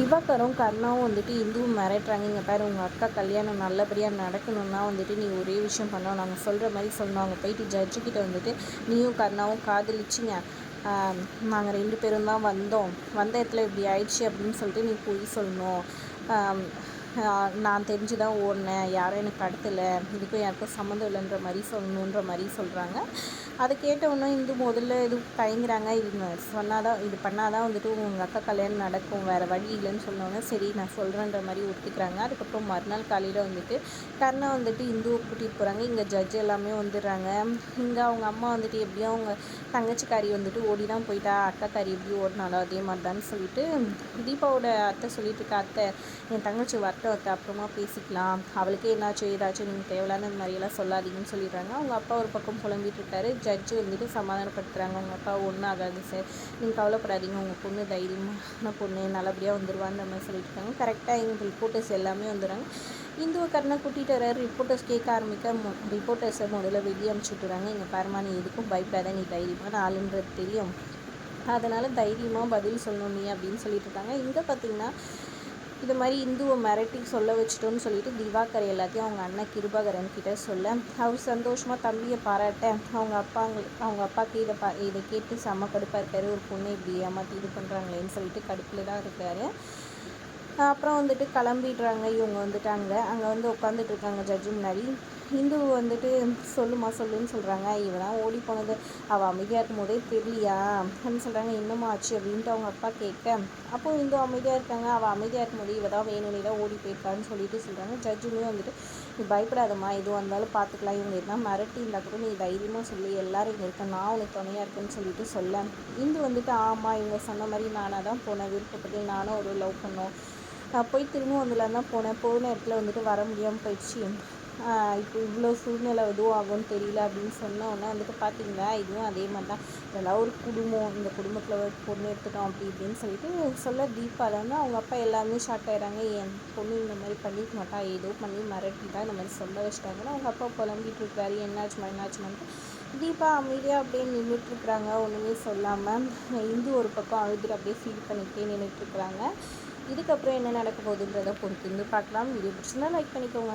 திவாகரும் கர்ணாவும் வந்துட்டு இந்துவும் மிரட்டுறாங்க இங்கே பாரு உங்கள் அக்கா கல்யாணம் நல்லபடியாக நடக்கணும்னா வந்துட்டு நீ ஒரே விஷயம் பண்ணோம் நாங்கள் சொல்கிற மாதிரி சொல்லணும். அங்கே போயிட்டு ஜட்ஜுக்கிட்ட வந்துட்டு நீயும் கர்ணாவும் காதலிச்சிங்க. நாங்கள் ரெண்டு பேரும் தான் வந்தோம். வந்த இடத்துல இப்படி ஆயிடுச்சு அப்படின்னு சொல்லிட்டு நீ போய் சொல்லணும். நான் தெரிஞ்சு தான் ஓடினேன். யாரும் எனக்கு கடத்தலை இதுக்கும் யாருக்கும் சம்மந்தம் இல்லைன்ற மாதிரி சொல்லணுன்ற மாதிரி சொல்கிறாங்க அதை கேட்டவொன்னே இந்து முதல்ல இது தயங்குறாங்க. இது சொன்னால் தான் இது பண்ணால் தான் வந்துட்டு உங்கள் அக்கா கல்யாணம் நடக்கும். வேறு வழி இல்லைன்னு சொன்னோன்னே சரி நான் சொல்கிறேன்ற மாதிரி ஒத்துக்கிறாங்க. அதுக்கப்புறம் மறுநாள் காலையில் வந்துட்டு கர்ணா வந்துட்டு இந்துவை கூட்டிகிட்டு போகிறாங்க இங்கே ஜட்ஜ் எல்லாமே வந்துடுறாங்க. இங்கே அவங்க அம்மா வந்துட்டு எப்படியும் அவங்க தங்கச்சிக்காரி வந்துட்டு ஓடி தான் போயிட்டா. அக்காக்காரி எப்படி ஓடினாலோ அதே மாதிரி தான் சொல்லிட்டு தீபாவோட அத்தை சொல்லிட்டு இருக்கா அத்தை என் தங்கச்சி வர அத்தை அப்புறமா பேசிக்கலாம். அவளுக்கே என்னாச்சு ஏதாச்சும் நீங்கள் தேவையான இந்த மாதிரியெல்லாம் சொல்லாதீங்கன்னு சொல்லிடுறாங்க. அவங்க அப்பா ஒரு பக்கம் புலம்பிட்டு இருக்காரு. ஜட்ஜு வந்துட்டு சமாதானப்படுத்துகிறாங்க அவங்க அப்பா ஒன்றும் ஆகாது சார் நீங்கள் கவலைப்படாதீங்க. உங்கள் பொண்ணு தைரியமான பொண்ணு. நல்லபடியாக வந்துடுவான்ற மாதிரி சொல்லிட்டு இருக்காங்க. கரெக்டாக எங்கள் ரிப்போர்ட்டர்ஸ் எல்லாமே வந்துடுறாங்க. இந்துவை கருணை கூட்டிகிட்டு வர ரிப்போர்ட்டர்ஸ் கேட்க ஆரம்பிக்க ரிப்போர்ட்டர்ஸை முதல்ல வெளியே அனுப்பிச்சி விட்டுறாங்க. இங்கே பாருமா நீ எதுக்கும் பயப்படாத. நீ தைரியமான ஆளுன்றது தெரியும். அதனால் தைரியமாக பதில் சொல்லணும் நீ அப்படின்னு சொல்லிட்டு இருக்காங்க. இங்கே பார்த்தீங்கன்னா இது மாதிரி இந்துவை மிரட்டி சொல்ல வச்சிட்டோன்னு சொல்லிட்டு திவாகர் எல்லாத்தையும் அவங்க அண்ணன் கிருபாகரன் கிட்ட சொல்ல அவர் சந்தோஷமாக தம்பியை பாராட்ட அவங்க அப்பா அவங்க அப்பாவுக்கு இதை பா இதை கேட்டு செம்ம கடுப்பாக இருக்காரு. ஒரு பொண்ணு இப்படி ஏமாற்றி இது பண்ணுறாங்களேன்னு சொல்லிட்டு கடுப்பில் தான் இருக்காரு. அப்புறம் வந்துட்டு கிளம்பிடுறாங்க. இவங்க வந்துட்டாங்க. அங்கே வந்து உட்காந்துட்டு இருக்காங்க ஜட்ஜு முன்னாடி. இந்து வந்துட்டு சொல்லுமா சொல்லுன்னு சொல்கிறாங்க இவன் ஓடி போனது. அவள் அமைதியாக இருக்கும் போதே தெரியலையா? அப்படின்னு சொல்கிறாங்க என்னம்மா ஆச்சு அப்படின்ட்டு அவங்க அப்பா கேட்க அப்போ இந்து அமைதியாக இருக்காங்க. அவள் அமைதியாக இருக்கும் போது இவ தான் வேணும்னே தான் ஓடி போயிருக்கான்னு சொல்லிட்டு சொல்கிறாங்க ஜட்ஜுமே வந்துட்டு நீ பயப்படாதம்மா. எதுவும் வந்தாலும் பார்த்துக்கலாம். இவங்க எதுனா மிரட்டி இருந்தால் கூட நீ தைரியமாக சொல்லி. எல்லாரும் இங்கே இருக்க நான் உனக்கு துணையாக இருக்கேன்னு சொல்லிட்டு சொல்ல. இந்து வந்துட்டு ஆமாம் இவங்க சொன்ன மாதிரி நானாக தான் போனேன். விருப்பப்பட்டு நானும் ஒரு லவ் பண்ணோம். நான் போய் திரும்ப வந்துலாம் தான் போனேன். போன இடத்துல வந்துட்டு வர முடியாமல் போயிடுச்சு. இப்போ இவ்வளோ சூழ்நிலை எதுவும் ஆகும்னு தெரியல அப்படின்னு சொன்னோன்னே வந்துட்டு பார்த்தீங்களா இதுவும் அதே மாதிரி தான் இதெல்லாம் ஒரு குடும்பம். இந்த குடும்பத்தில் ஒரு பொண்ணு எடுத்துட்டோம் அப்படி இப்படின்னு சொல்லிட்டு சொல்ல தீபாவில் வந்து அவங்க அப்பா எல்லாமே ஷார்ட் ஆயிடுறாங்க. என் பொண்ணு இந்த மாதிரி பண்ணிக்க மாட்டா. ஏதோ பண்ணி மிரட்டிட்டா. இந்த மாதிரி சொல்ல வச்சிட்டாங்கன்னா அவங்க அப்பா புலம்பிட்டு இருக்காரு. என்னாச்சுமா என்னாச்சுமான்ட்டு தீபா அமைதியாக அப்படியே நின்றுட்டுருக்குறாங்க ஒன்றுமே சொல்லாமல் இந்து ஒரு பக்கம் அழுதுட்டு அப்படியே ஃபீல் பண்ணிக்கிட்டே நின்றுட்டுருக்குறாங்க இதுக்கப்புறம் என்ன நடக்க போகுதுன்றதை பொறுத்து இருந்து பார்க்கலாம் வீடியோ பிடிச்சிருந்தா லைக் பண்ணிக்கோங்க.